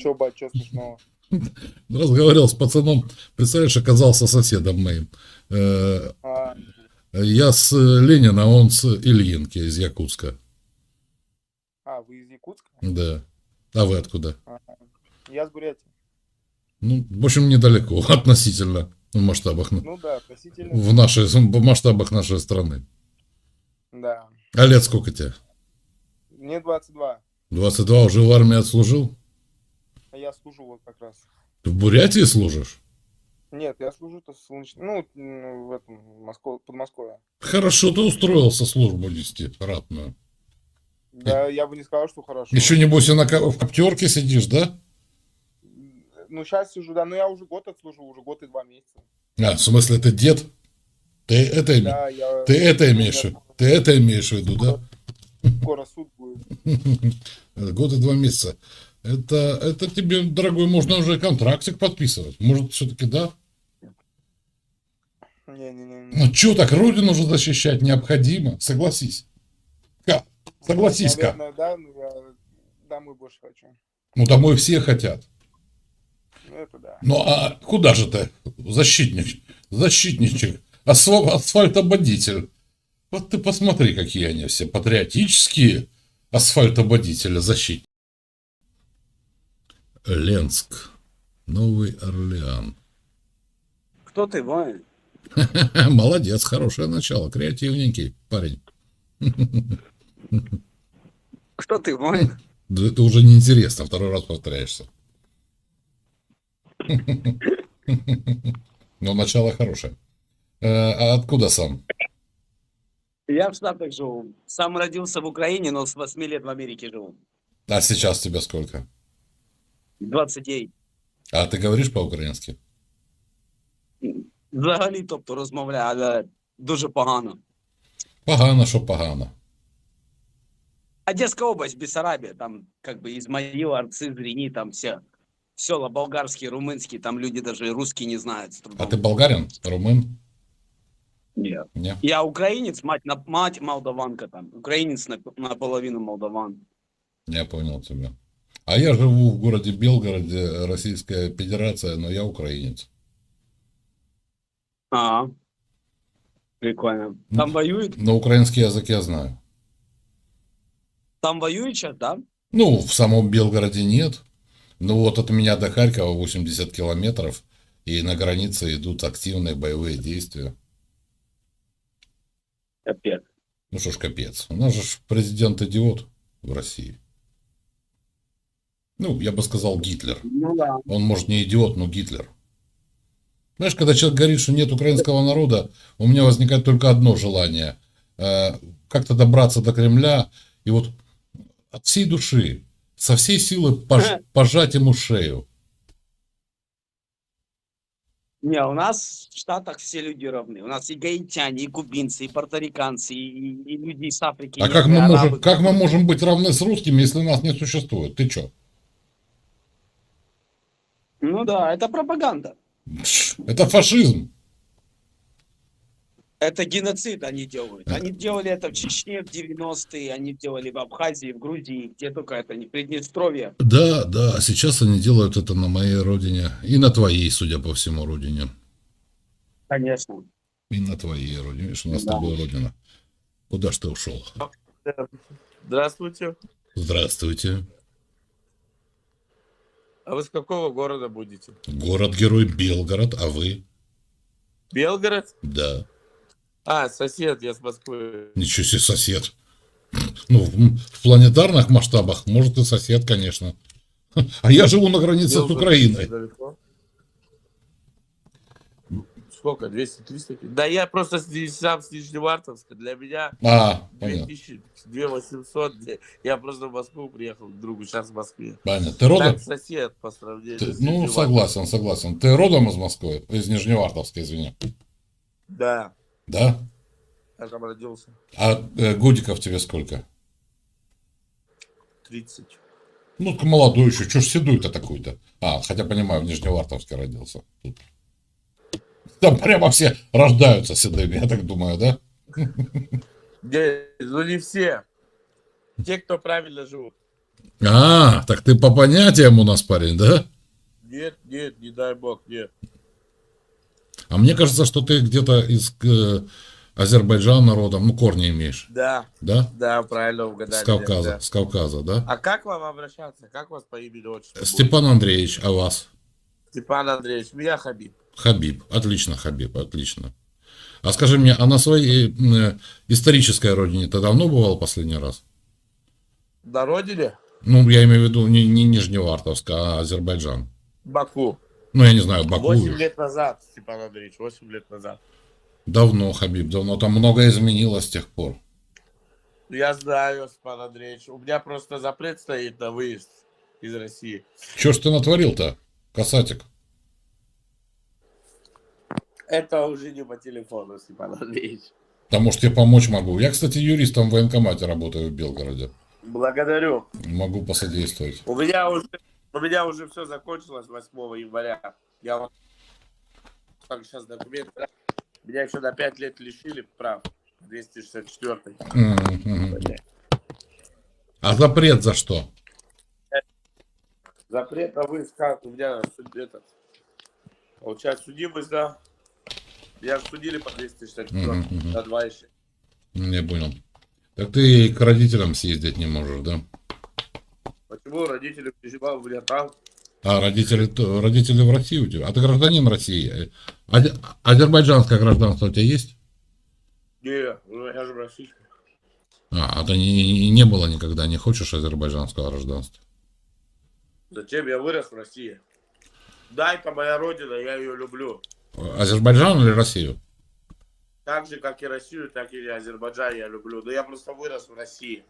Че, бать, че смешного? Разговаривал с пацаном, представляешь, оказался соседом моим. Э, А, Я с Ленина, он с Ильинки из Якутска. а, вы из Якутска? Да. А вы откуда? Я с Бурятии. Ну, в общем, недалеко относительно в масштабах, Ну да, относительно. в нашей, в масштабах нашей страны. Да. А лет сколько тебе? Мне 22. 22 уже в армии отслужил? Я служу вот как раз. Ты в Бурятии служишь? Нет, я служу-то в солнечном... Ну, м, в этом, Москве, Подмосковье. Хорошо ты устроился службу нести, ратную. Да, я бы не сказал, что хорошо. Еще, небось, и на в коптерке сидишь, да? Ну, сейчас сижу, да, но я уже год отслужил, уже год и два месяца. А, в смысле, ты дед? Ты это, Да, я... ты это имеешь, в виду? ты это имеешь в виду, да? Скоро суд будет. Год и два месяца. Это, это тебе, дорогой, можно уже контрактик подписывать. Может, все-таки да? Не-не-не. Ну, что так, родину же защищать необходимо, согласись. Ка, согласись, Ка. Наверное, да, но я домой больше хочу. Ну, домой все хотят. Ну, это да. Ну, а куда же ты, защитник, защитничек, асфал- асфальтободитель? Вот ты посмотри, какие они все патриотические асфальтободители, защитники. Ленск, Новый Орлеан. Кто ты, воин? Молодец, хорошее начало, креативненький парень. Кто ты, воин? Да это уже неинтересно, второй раз повторяешься. Но начало хорошее. Э, А откуда сам? Я в Штатах живу. Сам родился в Украине, но с 8 лет в Америке живу. А сейчас тебе сколько? 29. А ты говоришь по-українськи? Взагалі, тобто розмовляю, але дуже погано. Погано, що погано. Одесская область, Бессарабия, там как бы Измаил, Арцы, Зрени, там все села болгарские, румынские, там люди даже и русский не знают А ти болгарин? Румин? Нет. Я украинец, мать, на, мать молдаванка там, украинец на, наполовину молдаван. Я понял тебя. А я живу в городе Белгороде, Российская Федерация, но я украинец. А, прикольно. Там воюют? Но украинский язык я знаю. Там воюют сейчас, да? Ну, в самом Белгороде нет. Ну вот от меня до Харькова 80 километров, и на границе идут активные боевые действия. Капец. Ну что ж, капец. У нас же ж президент идиот в России. Ну, я бы сказал Гитлер. Ну да. Он, может, не идиот, но Гитлер. Знаешь, когда человек говорит, что нет украинского народа, у меня возникает только одно желание. э, как-то добраться до Кремля и вот от всей души, со всей силы пож- пожать ему шею. Не, у нас в Штатах все люди равны. У нас и гаитяне, и кубинцы, и порториканцы, и, и- люди из Африки. А как мы, арабы. можем, как мы можем быть равны с русскими, если нас не существует? Ты что? Ну да, это пропаганда. Это фашизм. Это геноцид они делают. Они делали это в Чечне в 90-е, они делали в Абхазии, в Грузии, где только это не Приднестровье. Да, да, а сейчас они делают это на моей родине. И на твоей, судя по всему, родине. Конечно. И на твоей родине. Видишь, у нас с Да. тобой родина. Куда ж ты ушел? Здравствуйте. Здравствуйте. А вы с какого города будете? Город-герой Белгород, а вы? Белгород? Да. А, сосед, я с Москвы. Ничего себе сосед. Ну, в, планетарных масштабах, может, и сосед, конечно. А я живу на границе с Украиной. далеко. Сколько? 200-300? Да я просто сам с Нижневартовска. Для меня А, понятно. 2000, 2800. Я просто в Москву приехал к другу, сейчас в Москве. Понятно. Ты родом? Так сосед по сравнению Ты- с ну, согласен, согласен. Ты родом из Москвы? Из Нижневартовска, извини. Да, Да? я там родился. А э, годиков тебе сколько? 30. Ну, ты молодой еще. Чё ж седой-то такой-то? А, хотя понимаю, в Нижневартовске родился. Тут. Там прямо все рождаются седыми, я так думаю, да? Ну не все. Те, кто правильно живут. А, так ты по понятиям у нас парень, да? Нет, нет, не дай бог, нет. А мне кажется, что ты где-то из э, Азербайджана родом, ну, корни имеешь, Да, да? да, правильно угадали. С Кавказа, да. с Кавказа, да? А как вам обращаться? Как вас по имени отчеству? Степан Андреевич, а вас? Степан Андреевич, меня Хабиб. Хабиб. Отлично, Хабиб, отлично. А скажи мне, а на своей э, исторической родине ты давно бывал последний раз? На родине? Ну, я имею в виду не, не Нижневартовск, а Азербайджан. Баку. Ну, я не знаю, Баку. Восемь лет назад, Степан Андреевич, восемь лет назад. Давно, Хабиб, давно. Там многое изменилось с тех пор. Я знаю, Степан Андреевич. У меня просто запрет стоит на выезд из России. Че ж ты натворил-то, касатик? Это уже не по телефону, Степан Андреевич. Да, может, я помочь могу. Я, кстати, юристом в военкомате работаю в Белгороде. Благодарю. Могу посодействовать. У меня уже, у меня уже все закончилось 8 января. Я вот так сейчас документы. Меня еще на 5 лет лишили прав. 264. Мгм, мгм. А запрет за что? Запрет на выезд как? У меня суд- этот, получается, судимость, да? Меня судили по 264 Мгм, мгм. на 2 еще. Не понял. Так ты и к родителям съездить не можешь, да? Почему родители переживали там? А родители, родители в России у тебя? А ты гражданин России? Азе- Азербайджанское гражданство у тебя есть? Не, ну я же российский. А, а то не, не- было никогда, не хочешь азербайджанского гражданства? Зачем я вырос в России? Да, это моя родина, я ее люблю. Азербайджан или Россию? Так же, как и Россию, так и Азербайджан я люблю. Но я просто вырос в России.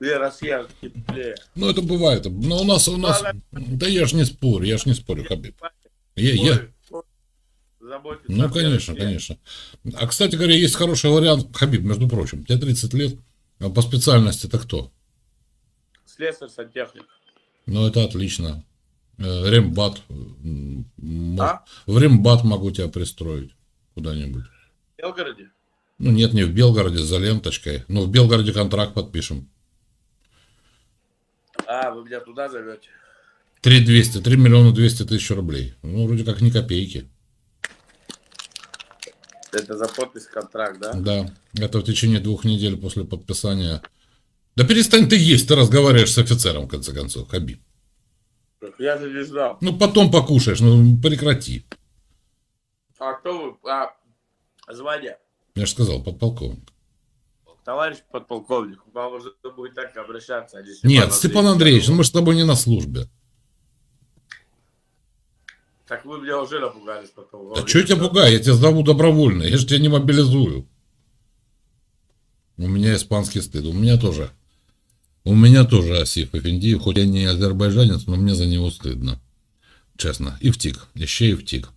Где Россия теплее. Ну, это бывает. Но у нас, у нас... Да я ж не спорю, я ж не спорю, Хабиб. Я, я... Заботиться Ну, конечно, конечно. А, кстати говоря, есть хороший вариант, Хабиб, между прочим, тебе 30 лет, а по специальности ты кто? Слесарь, сантехник. Ну, это отлично. Э, Рембат. мо- А? В Рембат могу тебя пристроить куда-нибудь. В Белгороде? Ну, нет, не в Белгороде, за ленточкой. Ну, в Белгороде контракт подпишем. А, вы меня туда зовете? 3 200, 3 миллиона 200 тысяч рублей. Ну, вроде как ни копейки. Это за подпись контракт, да? Да, это в течение двух недель после подписания. Да перестань ты есть, ты разговариваешь с офицером, в конце концов, Хабиб. Я же не знал. Ну, потом покушаешь, ну, прекрати. А кто вы? А, звание. Я же сказал, подполковник. Товарищ подполковник, к вам уже будет так обращаться. а не Степан Нет, Степан Андреевич, ну мы же с тобой не на службе. Так вы меня уже напугались Да подполковник. что я тебя пугаю? Я тебя зову добровольно, я же тебя не мобилизую. У меня испанский стыд, у меня тоже. У меня тоже Асиф Эфендиев, хоть я не азербайджанец, но мне за него стидно. Чесно. І втік, і ще й втік.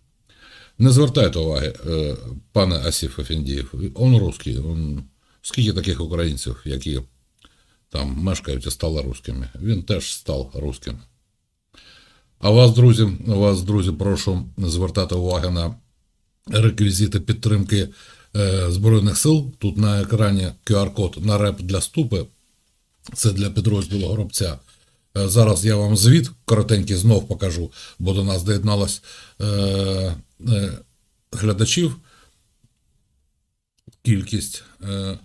Не звертайте уваги, е, пане Асіф Ефендієв. Он русський. Он... Скільки таких українців, які там мешкають і стали русскими. Він теж став русским. А вас, друзі, вас, друзі, прошу звертати увагу на реквізити підтримки е, Збройних сил. Тут на екрані QR-код на реп для ступи. Це для підрозділу Горобця. Е, Зараз я вам звіт коротенький знов покажу, бо до нас доєдналось е, е, глядачів. Кількість е,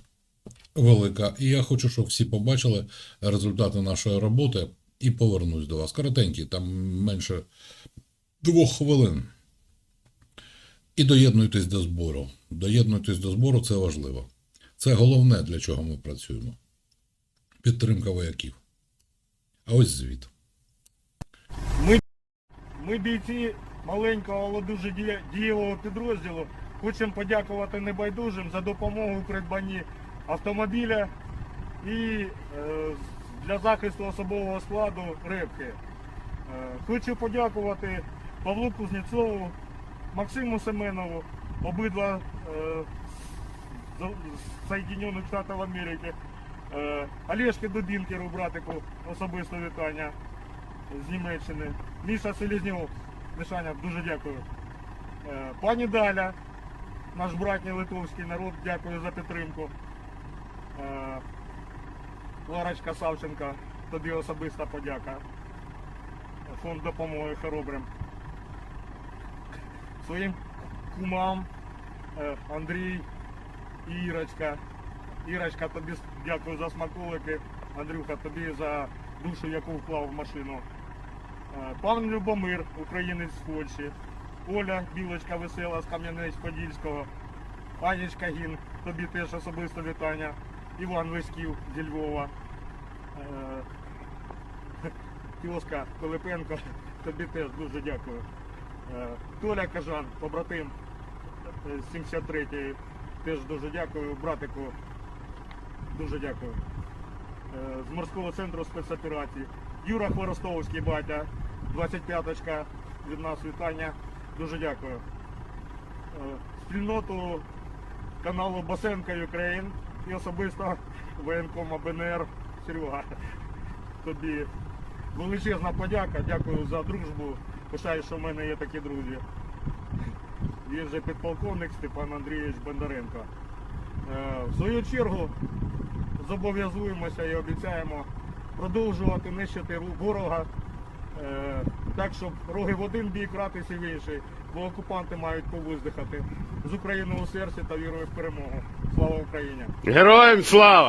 велика. І я хочу, щоб всі побачили результати нашої роботи і повернусь до вас. Коротенький, там менше двох хвилин. І доєднуйтесь до збору. Доєднуйтесь до збору, це важливо. Це головне, для чого ми працюємо. Підтримка вояків. А ось звіт. Ми бійці маленького, але дуже дієвого підрозділу. Хочемо подякувати небайдужим за допомогу у придбанні автомобіля і е, для захисту особового складу рибки. Е, хочу подякувати Павлу Кузнєцову, Максиму Семенову, обидва е, Соєдинених Штатів Америки, Олешки Дубінкеру, братику, особисто вітання з Німеччини. Міша Селізньов. Мишаня, дуже дякую. Пані Даля, наш братній литовський народ, дякую за підтримку. Е, Ларочка Савченка, тобі особиста подяка. Фонд допомоги хоробрим. Своїм кумам е, Андрій і Ірочка. Ірочка, тобі дякую за смаколики. Андрюха, тобі за душу, яку вклав в машину. Е, Пан Любомир, українець з Польщі. Оля, білочка весела з Кам'янець-Подільського. Анічка Гін, тобі теж особисто вітання. Іван Лиськів зі Львова. Е, Тьоска Пилипенко, тобі теж дуже дякую. Е, Толя Кажан, побратим е, 73-ї, теж дуже дякую. Братику, дуже дякую. Е, З морського центру спецоперацій. Юра Хворостовський, батя, 25-очка, від нас вітання. Дуже дякую. Е, Спільноту каналу Басенка Україн і особисто воєнкома БНР Серега. Тобі величезна подяка, дякую за дружбу. Пишаю, що в мене є такі друзі. Він же підполковник Степан Андрійович Бондаренко. Е, В свою чергу зобов'язуємося і обіцяємо продовжувати нищити ворога. е, Так, щоб роги в один бік, ратися в інший, бо окупанти мають повиздихати з Україною у серці та вірою в перемогу. Слава Україні! Героям слава!